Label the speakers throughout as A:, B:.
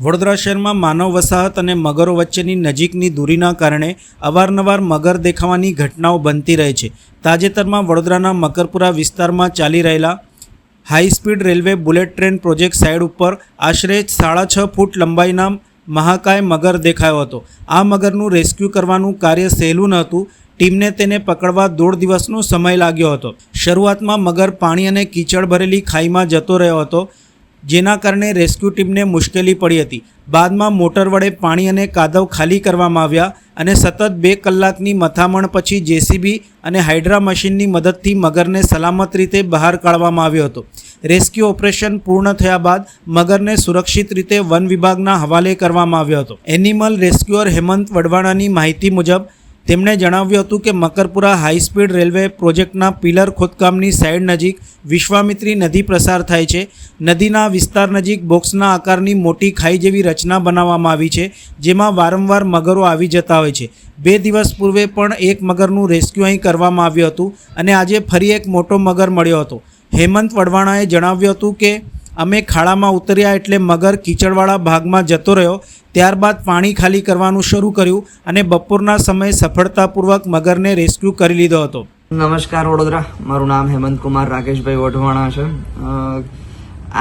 A: વડોદરા શહેરમાં માનવ વસાહત અને મગરો વચ્ચેની નજીકની દૂરીના કારણે અવારનવાર મગર દેખાવાની ઘટનાઓ બનતી રહે છે. તાજેતરમાં વડોદરાના મકરપુરા વિસ્તારમાં ચાલી રહેલા high speed railway bullet train project side ઉપર આશરે સાડા છ ફૂટ લંબાઈના મહાકાય મગર દેખાયો હતો. આ મગરનું રેસ્ક્યુ કરવાનું કાર્ય સહેલું ન હતું ટીમને તેને પકડવા દોઢ દિવસનો સમય લાગ્યો હતો. શરૂઆતમાં મગર પાણી અને કીચડ ભરેલી ખાઈમાં જતો રહ્યો હતો. જેના કારણે રેસ્ક્યુ ટીમને મુશ્કેલી પડી હતી. બાદમાં મોટર વડે પાણી અને કાદવ ખાલી કરવામાં આવ્યા અને સતત બે કલાકની મથામણ પછી જેસીબી અને હાઇડ્રા મશીનની મદદથી મગરને સલામત રીતે બહાર કાઢવામાં આવ્યો હતો. રેસ્ક્યુ ઓપરેશન પૂર્ણ થયા બાદ મગરને સુરક્ષિત રીતે વન વિભાગના હવાલે કરવામાં આવ્યો હતો. એનિમલ રેસ્ક્યુઅર હેમંત વડવાણાની માહિતી મુજબ તેમણે જણાવ્યું હતું કે મકરપુરા હાઈ સ્પીડ રેલવે પ્રોજેક્ટના પિલર ખોદકામની સાઇડ નજીક વિશ્વામિત્રી નદી પ્રસાર થાય છે. નદીના વિસ્તાર નજીક બોક્સના આકારની મોટી ખાઈ જેવી રચના બનાવવામાં આવી છે, જેમાં વારંવાર મગરો આવી જતા હોય છે. બે દિવસ પૂર્વે પણ એક મગરનું રેસ્ક્યુ અહીં કરવામાં આવ્યું હતું અને આજે ફરી એક મોટો મગર મળ્યો હતો. હેમંત વડવાણાએ જણાવ્યું હતું કે અમે ખાડામાં ઉતર્યા એટલે મગર કીચડવાળા ભાગમાં જતો રહ્યો. ત્યારબાદ પાણી ખાલી કરવાનું શરૂ કર્યું અને બપોરના સમયે સફળતાપૂર્વક મગરને રેસ્ક્યુ કરી લીધો હતો.
B: નમસ્કાર વડોદરા. મારું નામ હેમંત કુમાર રાકેશભાઈ વઢવાણા છે.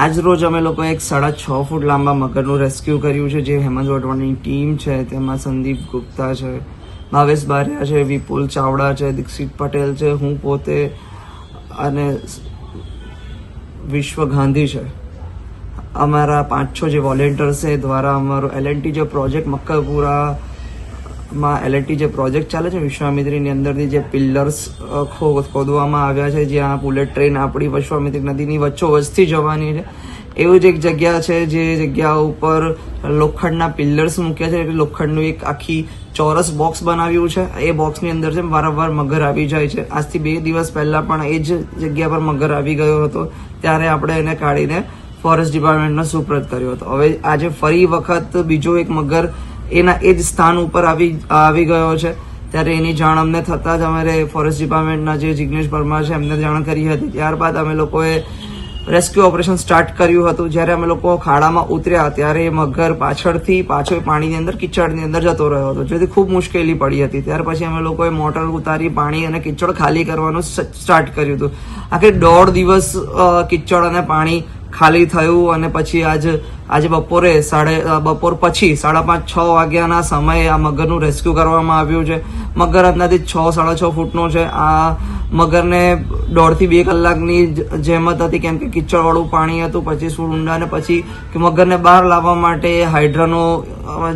B: આજ રોજ અમે લોકો એક સાડા છ ફૂટ લાંબા મગરનું રેસ્ક્યુ કર્યું છે, જે હેમંત વઢવાણાની ટીમ છે, તેમાં સંદીપ ગુપ્તા છે, ભાવેશ બારિયા છે, વિપુલ ચાવડા છે, દીક્ષિત પટેલ છે, હું પોતે અને વિશ્વ ગાંધી છે. અમારા પાંચ છ જે વોલેન્ટિયર્સ છે, દ્વારા અમારો એલએનટી જે પ્રોજેક્ટ મક્કરપુરા માં એલએનટી જે પ્રોજેક્ટ ચાલે છે, વિશ્વામિત્રીની અંદરથી જે પિલ્લર્સ ખોદવામાં આવ્યા છે, જ્યાં બુલેટ ટ્રેન આપણી વિશ્વામિત્રી નદીની વચ્ચોવચથી જવાની છે. એવું જ એક જગ્યા છે જે જગ્યા ઉપર લોખંડના પિલ્લર્સ મૂક્યા છે. લોખંડનું એક આખી ચોરસ બોક્સ બનાવ્યું છે. એ બોક્સની અંદર છે વારંવાર મગર આવી જાય છે. આજથી બે દિવસ પહેલાં પણ એ જ જગ્યા પર મગર આવી ગયો હતો. ત્યારે આપણે એને કાઢીને ફોરેસ્ટ ડિપાર્ટમેન્ટનો સુપ્રત કર્યો હતો. હવે આજે ફરી વખત બીજો એક મગર એના એ જ સ્થાન ઉપર આવી આવી ગયો છે. ત્યારે એની જાણ અમને થતાં જ અમારે ફોરેસ્ટ ડિપાર્ટમેન્ટના જે જિગ્નેશ પરમાર છે એમને જાણ કરી હતી. ત્યારબાદ અમે લોકોએ રેસ્ક્યુ ઓપરેશન સ્ટાર્ટ કર્યું હતું. જ્યારે અમે લોકો ખાડામાં ઉતર્યા ત્યારે મગર પાછળથી પાછો પાણીની અંદર, કિચડની અંદર જતો રહ્યો હતો. જેથી ખૂબ મુશ્કેલી પડી હતી. ત્યાર પછી અમે લોકોએ મોટર ઉતારી પાણી અને કિચડ ખાલી કરવાનું સ્ટાર્ટ કર્યું હતું. આખરે દોઢ દિવસ કિચડ અને પાણી ખાલી થયું અને પછી આજ આજે બપોરે સાડે બપોર પછી સાડા પાંચ છ વાગ્યાના સમયે આ મગરનું રેસ્ક્યુ કરવામાં આવ્યું છે. મગર અંદાજિત છ, સાડા છ ફૂટનો છે. આ મગરને દોઢથી બે કલાકની જહેમત હતી કેમ કે કિચડવાળું પાણી હતું, પછી સૂળ ઊંડા અને પછી મગરને બહાર લાવવા માટે હાઇડ્રાનો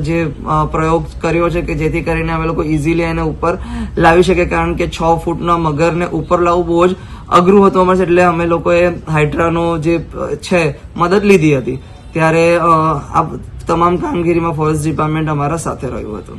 B: જે પ્રયોગ કર્યો છે કે જેથી કરીને અમે લોકો ઇઝીલી એને ઉપર લાવી શકીએ. કારણ કે છ ફૂટના મગરને ઉપર લાવવું બહુ જ અઘરું હતું અમારે એટલે અમે લોકોએ હાઇડ્રાનો જે છે, મદદ લીધી હતી. ત્યારે આ તમામ કામગીરીમાં ફોરેસ્ટ ડિપાર્ટમેન્ટ અમારા સાથે રહ્યું હતું.